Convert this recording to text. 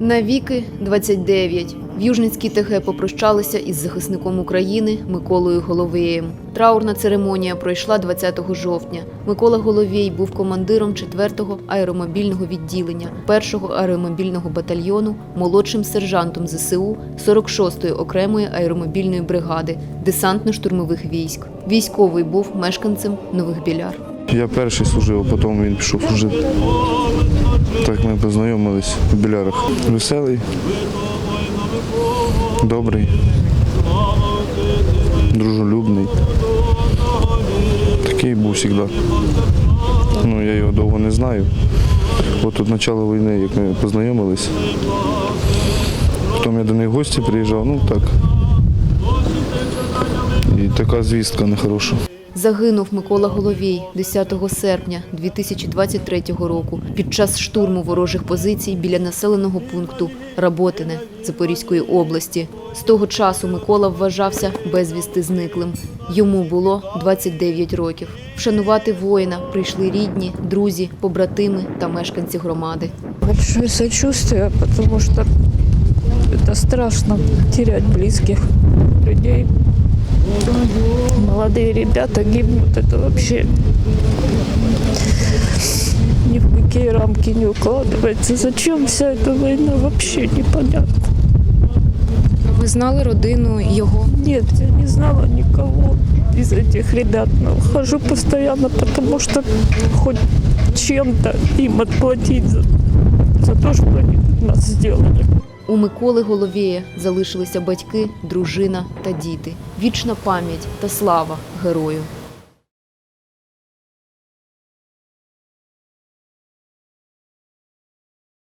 Навіки 29. В Южницькій ТГ попрощалися із захисником України Миколою Головєєм. Траурна церемонія пройшла 20 жовтня. Микола Головєй був командиром 4-го аеромобільного відділення 1-го аеромобільного батальйону, молодшим сержантом ЗСУ 46-ї окремої аеромобільної бригади десантно-штурмових військ. Військовий був мешканцем Нових Біляр. Я перший служив, а потім він пішов служити. Так ми познайомились в білярах. Веселий, добрий, дружелюбний. Такий був завжди. Ну, я його довго не знаю. От тут почало війни, як ми познайомились. Потім я до них в гості приїжджав, ну так. І така звістка нехороша. Загинув Микола Головій 10 серпня 2023 року під час штурму ворожих позицій біля населеного пункту Работине Запорізької області. З того часу Микола вважався безвісти зниклим. Йому було 29 років. Вшанувати воїна прийшли рідні, друзі, побратими та мешканці громади. Большое сочувствие, потому что это страшно терять близких людей. Молодые ребята гибнут, это вообще ни в какие рамки не укладывается. Зачем вся эта война, вообще непонятно. Ви знали родину його? Нет, я не знала никого из этих ребят, но хожу постоянно, потому что хоть чем-то им отплатить за, за то, что они нас сделали. У Миколи Головєя залишилися батьки, дружина та діти. Вічна пам'ять та слава герою.